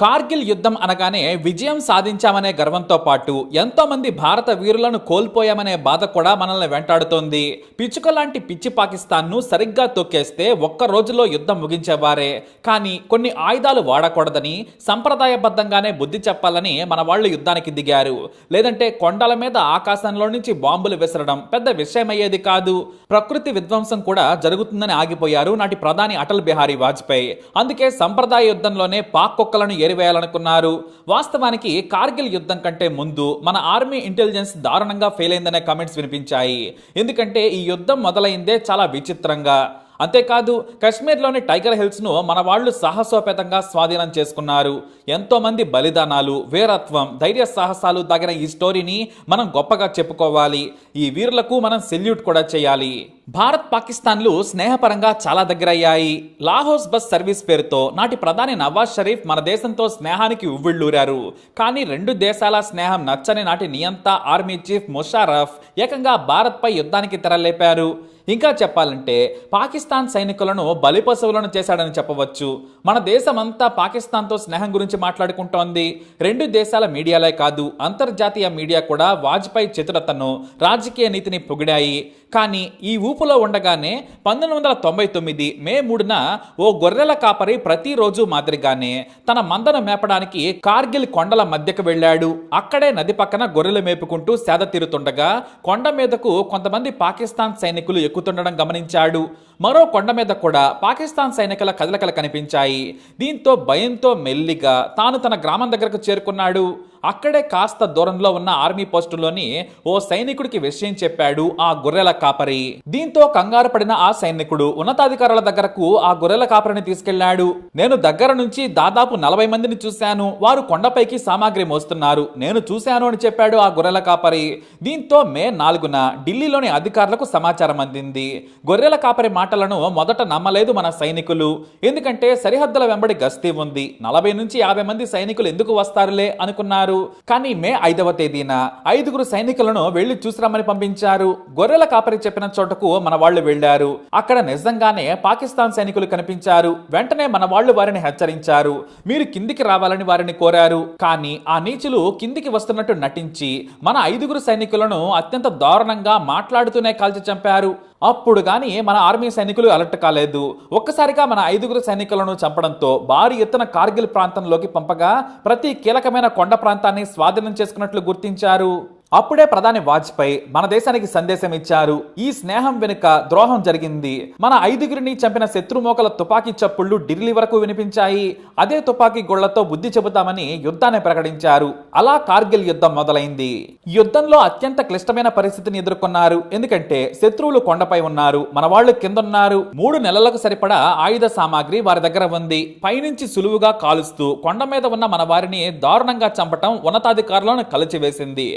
కార్గిల్ యుద్ధం అనగానే విజయం సాధించామనే గర్వంతో పాటు ఎంతోమంది భారత వీరులను కోల్పోయామనే బాధ కూడా మనల్ని వెంటాడుతోంది. పిచ్చుక లాంటి పిచ్చి పాకిస్తాన్ను సరిగ్గా తొక్కేస్తే ఒక్క రోజులో యుద్ధం ముగించేవారే. కానీ కొన్ని ఆయుధాలు వాడకూడదని సంప్రదాయబద్ధంగానే బుద్ధి చెప్పాలని మన వాళ్ళు యుద్ధానికి దిగారు. లేదంటే కొండల మీద ఆకాశంలో నుంచి బాంబులు విసరడం పెద్ద విషయమయ్యేది కాదు. ప్రకృతి విధ్వంసం కూడా జరుగుతుందని ఆగిపోయారు నాటి ప్రధాని అటల్ బిహారీ వాజ్పేయి. అందుకే సంప్రదాయ యుద్ధంలోనే పాక్ కుక్కలను ఏరివేయాలనుకున్నారు. వాస్తవానికి కార్గిల్ యుద్ధం కంటే ముందు మన ఆర్మీ ఇంటెలిజెన్స్ దారుణంగా ఫెయిల్ అయిందనే కమెంట్స్ వినిపించాయి. ఎందుకంటే ఈ యుద్ధం మొదలైందే చాలా విచిత్రంగా. అంతేకాదు కశ్మీర్లోని టైగర్ హిల్స్ను మన వాళ్ళు సాహసోపేతంగా స్వాధీనం చేసుకున్నారు. ఎంతోమంది బలిదానాలు వీరత్వం ధైర్య సాహసాలు తగిన ఈ స్టోరీని మనం గొప్పగా చెప్పుకోవాలి. ఈ వీరులకు మనం సెల్యూట్ కూడా చేయాలి. భారత్ పాకిస్తాన్లు స్నేహపరంగా చాలా దగ్గరయ్యాయి. లాహోస్ బస్ సర్వీస్ పేరుతో నాటి ప్రధాని నవాజ్ షరీఫ్ మన దేశంతో స్నేహానికి ఉవ్విళ్ళూరారు. కానీ రెండు దేశాల స్నేహం నచ్చని నాటి నియంత ఆర్మీ చీఫ్ ముషారఫ్ ఏకంగా భారత్పై యుద్ధానికి తెరలేపారు. ఇంకా చెప్పాలంటే పాకిస్తాన్ సైనికులను బలిపశువులను చేశాడని చెప్పవచ్చు. మన దేశమంతా పాకిస్తాన్తో స్నేహం గురించి మాట్లాడుకుంటోంది. రెండు దేశాల మీడియాలే కాదు అంతర్జాతీయ మీడియా కూడా వాజ్పేయి చతురతను రాజకీయ నీతిని పొగిడాయి. కానీ ఈ ఊపులో ఉండగానే పంతొమ్మిది వందల తొంభై తొమ్మిది మే మూడున ఓ గొర్రెల కాపరి ప్రతిరోజు మాదిరిగానే తన మందను మేపడానికి కార్గిల్ కొండల మధ్యకు వెళ్ళాడు. అక్కడే నది పక్కన గొర్రెలు మేపుకుంటూ సేద తీరుతుండగా కొండ మీదకు కొంతమంది పాకిస్తాన్ సైనికులు ఎక్కుతుండడం గమనించాడు. మరో కొండ మీద కూడా పాకిస్తాన్ సైనికుల కదలికలు కనిపించాయి. దీంతో భయంతో మెల్లిగా తాను తన గ్రామం దగ్గరకు చేరుకున్నాడు. అక్కడే కాస్త దూరంలో ఉన్న ఆర్మీ పోస్టులోని ఓ సైనికుడికి విషయం చెప్పాడు ఆ గొర్రెల కాపరి. దీంతో కంగారు పడిన ఆ సైనికుడు ఉన్నతాధికారుల దగ్గరకు ఆ గొర్రెల కాపరిని తీసుకెళ్ళాడు. నేను దగ్గర నుంచి దాదాపు నలభై మందిని చూశాను. వారు కొండపైకి సామాగ్రి మోస్తున్నారు. నేను చూశాను అని చెప్పాడు ఆ గొర్రెల కాపరి. దీంతో మే నాలుగున ఢిల్లీలోని అధికారులకు సమాచారం అందింది. గొర్రెల కాపరి మాట మాటలను మొదట నమ్మలేదు మన సైనికులు. ఎందుకంటే సరిహద్దుల వెంబడి గస్తీ ఉంది. నలభై నుంచి యాభై మంది సైనికులు ఎందుకు వస్తారులే అనుకున్నారు. కానీ మే ఐదవ తేదీన ఐదుగురు సైనికులను వెళ్ళి చూసిరమ్మని పంపించారు. గొర్రెల కాపరి చెప్పిన చోటకు మన వాళ్ళు వెళ్ళారు అక్కడ నిజంగానే పాకిస్తాన్ సైనికులు కనిపించారు. వెంటనే మన వాళ్ళు వారిని హెచ్చరించారు. మీరు కిందికి రావాలని వారిని కోరారు. కానీ ఆ నీచులు కిందికి వస్తున్నట్టు నటించి మన ఐదుగురు సైనికులను అత్యంత దారుణంగా మాట్లాడుతూనే కాల్చి చంపారు. అప్పుడు కానీ మన ఆర్మీ సైనికులు అలర్ట్ కాలేదు. ఒక్కసారిగా మన ఐదుగురు సైనికులను చంపడంతో భారీ ఎత్తున కార్గిల్ ప్రాంతంలోకి పంపగా ప్రతి కీలకమైన కొండ ప్రాంతాన్ని స్వాధీనం చేసుకున్నట్లు గుర్తించారు. అప్పుడే ప్రధాని వాజ్పేయి మన దేశానికి సందేశం ఇచ్చారు ఈ స్నేహం వెనుక ద్రోహం జరిగింది. మన ఐదుగురిని చంపిన శత్రుమోకల తుపాకీ చప్పుళ్ళు ఢిల్లీ వరకు వినిపించాయి. అదే తుపాకీ గొళ్ళతో బుద్ధి చెబుతామని యుద్ధాన్ని ప్రకటించారు. అలా కార్గిల్ యుద్ధం మొదలైంది. యుద్ధంలో అత్యంత క్లిష్టమైన పరిస్థితిని ఎదుర్కొన్నారు. ఎందుకంటే శత్రువులు కొండపై ఉన్నారు మన వాళ్ళు కిందన్నారు. మూడు నెలలకు సరిపడా ఆయుధ సామాగ్రి వారి దగ్గర ఉంది. పైనుంచి సులువుగా కాలుస్తూ కొండ మీద ఉన్న మన వారిని దారుణంగా చంపటం ఉన్నతాధికారులను కలిచివేసింది.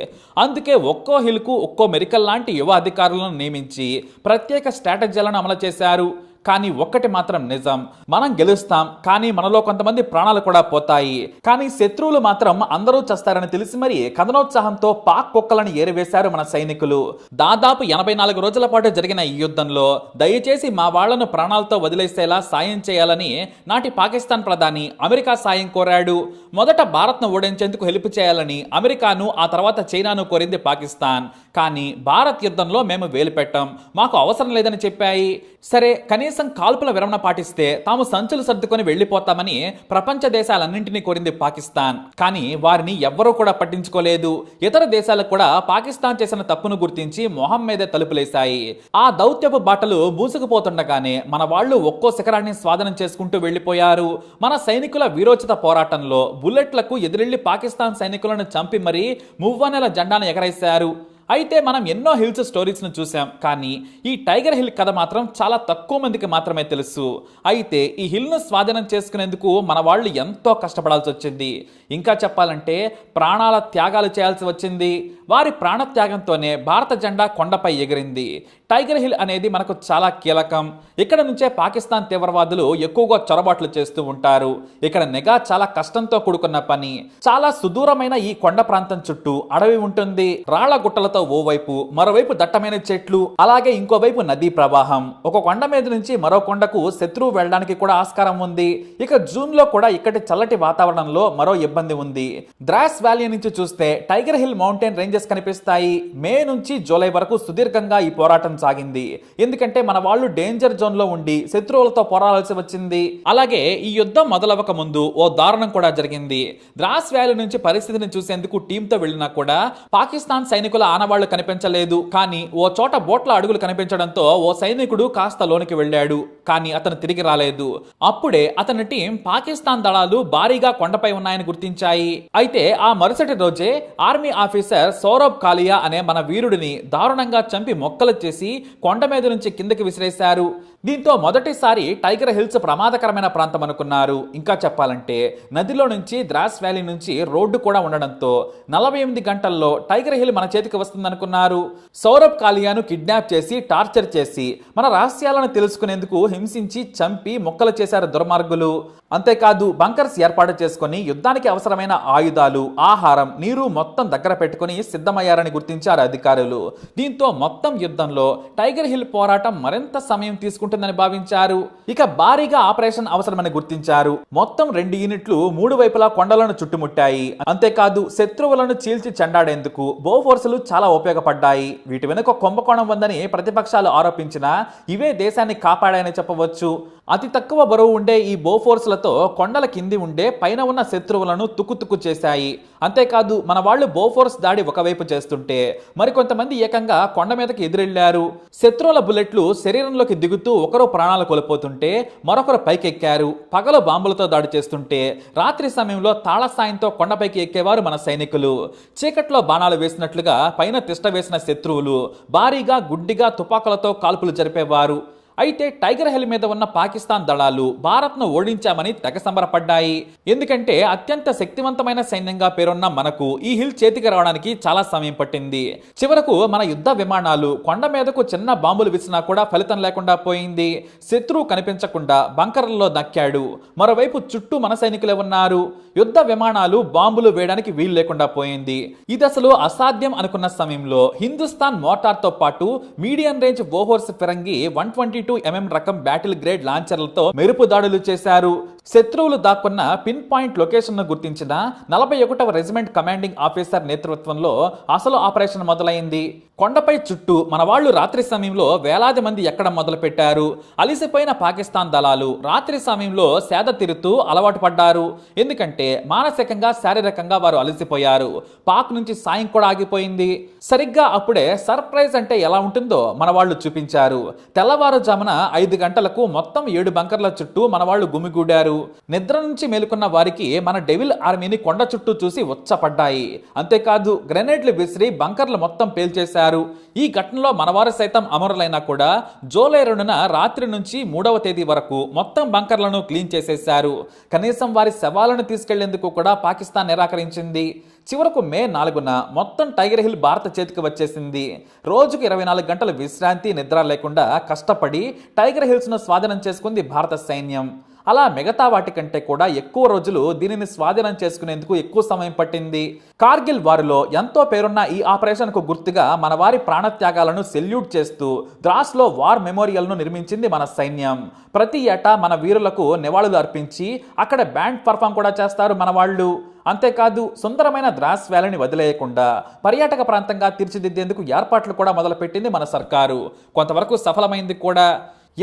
అందుకే ఒక్కో హిల్కు ఒక్కో మెరికల్ లాంటి యువ అధికారులను నియమించి ప్రత్యేక స్ట్రాటజీలను అమలు చేశారు. కానీ ఒక్కటి మాత్రం నిజం. మనం గెలుస్తాం కానీ మనలో కొంతమంది ప్రాణాలు కూడా పోతాయి. కానీ శత్రువులు మాత్రం అందరూ చేస్తారని తెలిసి మరి కథనోత్సాహంతో పాక్ కుక్కలను ఏరివేశారు మన సైనికులు. దాదాపు ఎనభై నాలుగు రోజుల పాటు జరిగిన ఈ యుద్ధంలో దయచేసి మా వాళ్ళను ప్రాణాలతో వదిలేసేలా సాయం చేయాలని నాటి పాకిస్తాన్ ప్రధాని అమెరికా సాయం కోరాడు. మొదట భారత్ను ఓడించేందుకు హెల్ప్ చేయాలని అమెరికాను ఆ తర్వాత చైనాను కోరింది పాకిస్తాన్. కానీ భారత్ యుద్ధంలో మేము వేలు పెట్టాం మాకు అవసరం లేదని చెప్పాయి. సరే కనీసం కాల్పుల విరమణ పాటిస్తే తాము సంచులు సర్దుకొని వెళ్ళిపోతామని ప్రపంచ దేశాలన్నింటినీ కోరింది పాకిస్తాన్. కానీ వారిని ఎవ్వరూ కూడా పట్టించుకోలేదు. ఇతర దేశాలకు కూడా పాకిస్తాన్ చేసిన తప్పును గుర్తించి మొహం మీదే తలుపులేశాయి. ఆ దౌత్యపు బాటలు మూసుకుపోతుండగానే మన వాళ్ళు ఒక్కో శిఖరాన్ని స్వాధీనం చేసుకుంటూ వెళ్ళిపోయారు మన సైనికుల వీరోచిత పోరాటంలో బుల్లెట్లకు ఎదురెళ్ళి పాకిస్తాన్ సైనికులను చంపి మరీ మువ్వనెల జెండాను ఎగరేశారు. అయితే మనం ఎన్నో హిల్స్ స్టోరీస్ను చూసాం కానీ ఈ టైగర్ హిల్ కథ మాత్రం చాలా తక్కువ మందికి మాత్రమే తెలుసు. అయితే ఈ హిల్ను స్వాధీనం చేసుకునేందుకు మన వాళ్ళు ఎంతో కష్టపడాల్సి వచ్చింది. ఇంకా చెప్పాలంటే ప్రాణాల త్యాగాలు చేయాల్సి వచ్చింది. వారి ప్రాణత్యాగంతోనే భారత జెండా కొండపై ఎగిరింది. టైగర్ హిల్ అనేది మనకు చాలా కీలకం. ఇక్కడ నుంచే పాకిస్తాన్ తీవ్రవాదులు ఎక్కువగా చొరబాట్లు చేస్తూ ఉంటారు. ఇక్కడ నిఘా చాలా కష్టంతో కూడుకున్న పని. చాలా సుదూరమైన ఈ కొండ ప్రాంతం చుట్టూ అడవి ఉంటుంది. రాళ్ళ గుట్టలతో ఓవైపు మరోవైపు దట్టమైన చెట్లు అలాగే ఇంకోవైపు నదీ ప్రవాహం. ఒక కొండ మీద నుంచి మరో కొండకు శత్రువు వెళ్ళడానికి కూడా ఆస్కారం ఉంది. ఇక జూన్లో కూడా ఇక్కడి చల్లటి వాతావరణంలో మరో ఇబ్బంది ఉంది. ద్రాస్ వ్యాలీ నుంచి చూస్తే Tiger Hill mountain range ranges కనిపిస్తాయి. మే నుంచి జూలై వరకు సుదీర్ఘంగా ఈ పోరాటం సాగింది. ఎందుకంటే మన వాళ్ళు డేంజర్ జోన్లో ఉండి శత్రువులతో పోరాడాల్సి వచ్చింది. అలాగే ఈ యుద్ధం మొదలవక ముందు ఓ దారుణం కూడా జరిగింది. ద్రాస్ వ్యాలీ నుంచి పరిస్థితిని చూసేందుకు టీంతో వెళ్ళినా కూడా పాకిస్తాన్ సైనికుల ఆనవాళ్ళు కనిపించలేదు. కానీ ఓ చోట బోట్ల అడుగులు కనిపించడంతో ఓ సైనికుడు కాస్త లోనికి వెళ్ళాడు. కానీ అతను తిరిగి రాలేదు. అప్పుడే అతని టీం పాకిస్తాన్ దళాలు భారీగా కొండపై ఉన్నాయని గుర్తించాయి. అయితే ఆ మరుసటి రోజే ఆర్మీ ఆఫీసర్ సౌరభ్ కాలియా అనే మన వీరుడిని దారుణంగా చంపి మొక్కలు చేసి కొండ మీద నుంచి కిందకి విసిరేశారు. దీంతో మొదటిసారి టైగర్ హిల్స్ ప్రమాదకరమైన ప్రాంతం అనుకున్నారు. ఇంకా చెప్పాలంటే నదిలో నుంచి ద్రాస్ వ్యాలీ నుంచి రోడ్డు కూడా ఉండడంతో నలభై ఎనిమిది గంటల్లో టైగర్ హిల్ మన చేతికి వస్తుందనుకున్నారు. సౌరభ్ కాలియాను కిడ్నాప్ చేసి టార్చర్ చేసి మన రహస్యాలను తెలుసుకునేందుకు హింసించి చంపి మొక్కలు చేశారు దుర్మార్గులు. అంతేకాదు బంకర్స్ ఏర్పాటు చేసుకుని యుద్ధానికి అవసరమైన ఆయుధాలు ఆహారం నీరు మొత్తం దగ్గర పెట్టుకుని సిద్ధమయ్యారని గుర్తించారు అధికారులు. దీంతో మొత్తం యుద్ధంలో టైగర్ హిల్ పోరాటం మరింత సమయం ఉంటుందని భావించారు. ఇక భారీగా ఆపరేషన్ అవసరమని గుర్తించారు. మొత్తం రెండు యూనిట్లు మూడు వైపులా కొండలను చుట్టుముట్టాయి. అంతేకాదు శత్రువులను చీల్చి చెండాడేందుకు బోఫోర్సులు చాలా ఉపయోగపడ్డాయి. వీటి వెనుక కుంభకోణం ఉందని ప్రతిపక్షాలు ఆరోపించినా ఇవే దేశాన్ని కాపాడాయని చెప్పవచ్చు. అతి తక్కువ బరువు ఉండే ఈ బోఫోర్స్లతో కొండల కింది ఉండే పైన ఉన్న శత్రువులను తుక్కుతుక్కు చేశాయి. అంతేకాదు మన వాళ్ళు బోఫోర్స్ దాడి ఒకవైపు చేస్తుంటే మరికొంతమంది ఏకంగా కొండ మీదకి ఎదురెళ్ళారు. శత్రువుల బుల్లెట్లు శరీరంలోకి దిగుతూ ఒకరు ప్రాణాలు కోల్పోతుంటే మరొకరు పైకెక్కారు. పగలు బాంబులతో దాడి చేస్తుంటే రాత్రి సమయంలో తాళ సాయంతో కొండపైకి ఎక్కేవారు మన సైనికులు. చీకట్లో బాణాలు వేసినట్లుగా పైన తిష్ట వేసిన శత్రువులు భారీగా గుడ్డిగా తుపాకులతో కాల్పులు జరిపేవారు. అయితే టైగర్ హిల్ మీద ఉన్న పాకిస్తాన్ దళాలు భారత్ను ఓడించామని తెగ సంబరపడ్డాయి. ఎందుకంటే అత్యంత శక్తివంతమైన సైన్యంగా పేరున్న మనకు ఈ హిల్ చేతికి రావడానికి చాలా సమయం పట్టింది. చివరకు మన యుద్ధ విమానాలు కొండ మీదకు చిన్న బాంబులు విసినా కూడా ఫలితం లేకుండా పోయింది. శత్రువు కనిపించకుండా బంకర్లలో దక్కాడు మరోవైపు చుట్టూ మన సైనికులే ఉన్నారు. యుద్ధ విమానాలు బాంబులు వేయడానికి వీలు లేకుండా పోయింది. ఇది అసలు అసాధ్యం అనుకున్న సమయంలో హిందుస్థాన్ మోటార్తో పాటు మీడియం రేంజ్ బోహోర్స్ ఫిరంగి వన్ ట్వంటీ టూ ఎంఎం రకం బ్యాటిల్ గ్రేడ్ లాంచర్లతో మెరుపు దాడులు చేశారు. శత్రువులు దాక్కున్న పిన్ పాయింట్ లొకేషన్ను గుర్తించిన నలభై ఒకటవ రెజిమెంట్ కమాండింగ్ ఆఫీసర్ నేతృత్వంలో అసలు ఆపరేషన్ మొదలైంది. కొండపై చుట్టూ మన వాళ్ళు రాత్రి సమయంలో వేలాది మంది ఎక్కడం మొదలుపెట్టారు? అలిసిపోయిన పాకిస్తాన్ దళాలు రాత్రి సమయంలో సేద తిరుతూ అలవాటు పడ్డారు. ఎందుకంటే మానసికంగా శారీరకంగా వారు అలసిపోయారు. పాక్ నుంచి సాయం కూడా ఆగిపోయింది. సరిగ్గా అప్పుడే సర్ప్రైజ్ అంటే ఎలా ఉంటుందో మన వాళ్ళు చూపించారు. తెల్లవారుజామున ఐదు గంటలకు మొత్తం ఏడు బంకర్ల చుట్టూ మన వాళ్ళు గుమిగూడారు. నిద్ర నుంచి మేలుకున్న వారికి మన డెవిల్ ఆర్మీని కొండ చుట్టూ చూసి ఉచ్చపడ్డాయి. అంతేకాదు గ్రెనేడ్లు విసిరి బంకర్లు మొత్తం పేల్చేశారు. ఈ ఘటనలో మనవారు సైతం అమరులైనా కూడా జూలై రెండున రాత్రి నుంచి మూడవ తేదీ వరకు మొత్తం బంకర్లను క్లీన్ చేసేశారు. కనీసం వారి శవాలను తీసుకెళ్ళేందుకు కూడా పాకిస్తాన్ నిరాకరించింది. చివరకు మే నాలుగున మొత్తం టైగర్ హిల్ భారత చేతికి వచ్చేసింది. రోజుకు ఇరవై నాలుగు గంటల విశ్రాంతి నిద్ర లేకుండా కష్టపడి టైగర్ హిల్స్ను స్వాధీనం చేసుకుంది భారత సైన్యం. అలా మిగతా వాటి కంటే కూడా ఎక్కువ రోజులు దీనిని స్వాధీనం చేసుకునేందుకు ఎక్కువ సమయం పట్టింది. కార్గిల్ వారిలో ఎంతో పేరున్న ఈ ఆపరేషన్కు గుర్తుగా మన వారి ప్రాణత్యాగాలను సెల్యూట్ చేస్తూ ద్రాస్లో వార్ మెమోరియల్ను నిర్మించింది మన సైన్యం. ప్రతి ఏటా మన వీరులకు నివాళులు అర్పించి అక్కడ బ్యాండ్ పర్ఫామ్ కూడా చేస్తారు మన వాళ్ళు. అంతేకాదు సుందరమైన ద్రాస్ వ్యాలీని వదిలేయకుండా పర్యాటక ప్రాంతంగా తీర్చిదిద్దేందుకు ఏర్పాట్లు కూడా మొదలుపెట్టింది మన సర్కారు. కొంతవరకు సఫలమైంది కూడా.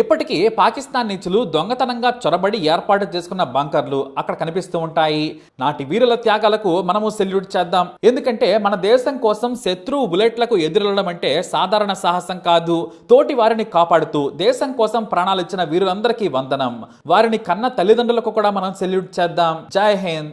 ఇప్పటికీ పాకిస్తాన్ నీచులు దొంగతనంగా చొరబడి ఏర్పాటు చేసుకున్న బంకర్లు అక్కడ కనిపిస్తూ ఉంటాయి. నాటి వీరుల త్యాగాలకు మనము సెల్యూట్ చేద్దాం. ఎందుకంటే మన దేశం కోసం శత్రువు బుల్లెట్లకు ఎదురెళ్ళడం అంటే సాధారణ సాహసం కాదు. తోటి వారిని కాపాడుతూ దేశం కోసం ప్రాణాలు ఇచ్చిన వీరులందరికీ వందనం. వారిని కన్న తల్లిదండ్రులకు కూడా మనం సెల్యూట్ చేద్దాం. జై హింద్.